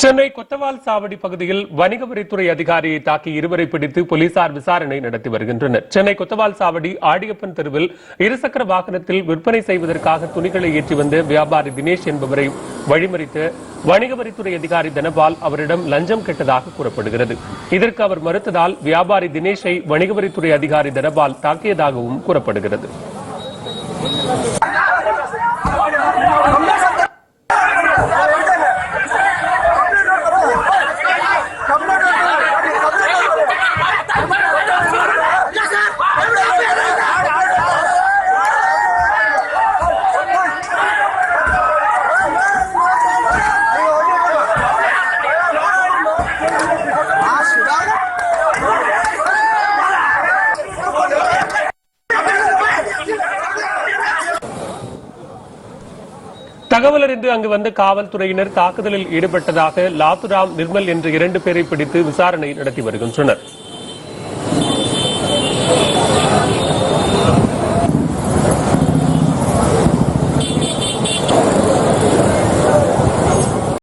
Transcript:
சென்னை கொத்தவால் சாவடி பகுதியில் வணிக வரித்துறை அதிகாரியை தாக்கி இருவரை பிடித்து போலீசார் விசாரணை நடத்தி வருகின்றனர். சென்னை கொத்தவால் சாவடி ஆடியப்பன் தெருவில் இருசக்கர வாகனத்தில் விற்பனை செய்வதற்காக துணிகளை ஏற்றி வந்த வியாபாரி தினேஷ் என்பவரை வழிமறித்த வணிக வரித்துறை அதிகாரி தனபால் அவரிடம் லஞ்சம் கெட்டதாக கூறப்படுகிறது. இதற்கு அவர் மறுத்ததால் வியாபாரி தினேஷை வணிக வரித்துறை அதிகாரி தனபால் தாக்கியதாகவும் கூறப்படுகிறது. தகவல் அறிந்து அங்கு வந்த காவல்துறையினர் தாக்குதலில் ஈடுபட்டதாக லாத்துராம் நிர்மல் என்ற இரண்டு பேரை பிடித்து விசாரணை நடத்தி வருகின்றனர்.